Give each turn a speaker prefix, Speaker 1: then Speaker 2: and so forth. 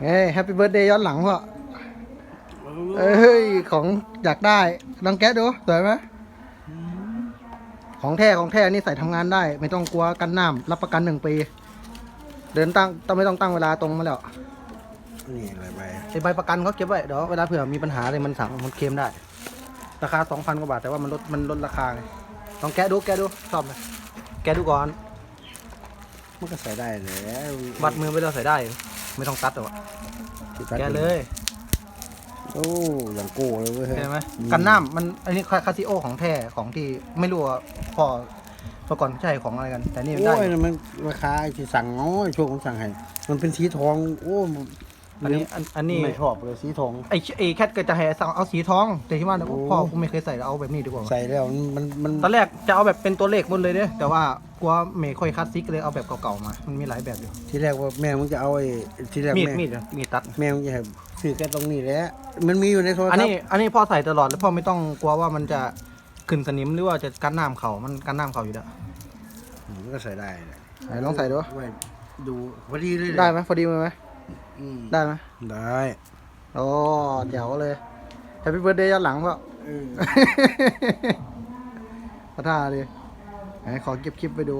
Speaker 1: เฮ้ยแฮปปี้เบิร์ดเดย์ย้อนหลังพ่อเอ้ย ของอยากได้ลองแกะดู สวยไหมของแท้ของแท้นี่ใส่ทำงานได้ ไม่ต้องกลัวกันน้ำรับประกันหนึ่งปี เดินตั้งต้องไม่ต้องตั้งเวลาตรงมาแล้ว
Speaker 2: นี่อะไรไป
Speaker 1: ไอใบประกันเขาเก็บไว้เดี๋ยวเวลาเผื่อมีปัญหาอะไรมันสั่งมันเคลมได้ ราคาสองพันกว่าบาทแต่ว่ามันลดมันลดราคาไงลองแกะดูแกะดูชอบไหมแกะดูก่อน
Speaker 2: มันก็ใส่ได้แล้ว
Speaker 1: บัดมือไปเราใส่ได้ไม่ต้องตัดหรอกแกะเลย
Speaker 2: โอ้อย่างโก้เลยเว้ย
Speaker 1: เห็นไหมกันน้ำมันอันนี้คาซิโอของแท้ของที่ไม่รู้ว่าพ่อเมื่อก่อนใช่ของอะไรกัน แต่นี่ได้
Speaker 2: โอ้ยนั่นมันราคาที่สั่งน้อยช่วงผมสั่งให้มันเป็นสีทอง โอ้
Speaker 1: อันนี้อันอันนี้
Speaker 2: ไม่ชอบเลยสีทอง
Speaker 1: ไอไอแคทก็จะให้สั่งเอาสีทอง แต่ที่ว่า
Speaker 2: โอ้
Speaker 1: พ่อกูไม่เคยใส่เอาแบบนี้ดีกว่า
Speaker 2: ใส่แล้วมันมัน
Speaker 1: ตอนแรกจะเอาแบบเป็นตัวเลขหมดเลยเด้แต่ว่ากลัวไม่ค่อยคลาสสิกเลยเอาแบบเก่าๆมา มันมีหลายแบบอยู่
Speaker 2: ที่แรกว่าแม่มึงจะเอาไอ้ที่แรก
Speaker 1: มีด
Speaker 2: แม่
Speaker 1: มีดมีดตัด
Speaker 2: แม่มึงจะให้ซื้อแค่ตรงนี้แหละมันมีอยู่ในโทรศัพ
Speaker 1: อัน
Speaker 2: ท์
Speaker 1: นี้อันนี้พ่อใส่ตลอดแล้วพ่อไม่ต้องกลัวว่ามันจะขึ้นสนิมหรือว่าจะกันน้ำเขามันกันน้ำเขาอยู่แล้ว
Speaker 2: มันก็ใส่ได้แหละ
Speaker 1: ไหนลองใส่ดู
Speaker 2: ไว้ดูพอดีเลยแะ
Speaker 1: ได้ไหมพอดีมือไหม
Speaker 2: อืม
Speaker 1: ได้ไหม
Speaker 2: ได้
Speaker 1: โอ้เดี๋ยวเลยแฮปปี้เบิร์ดเดย์ย้อนหลังพ่อ
Speaker 2: เออ
Speaker 1: ขอท่าดิไหนขอเก็บคลิปไปดู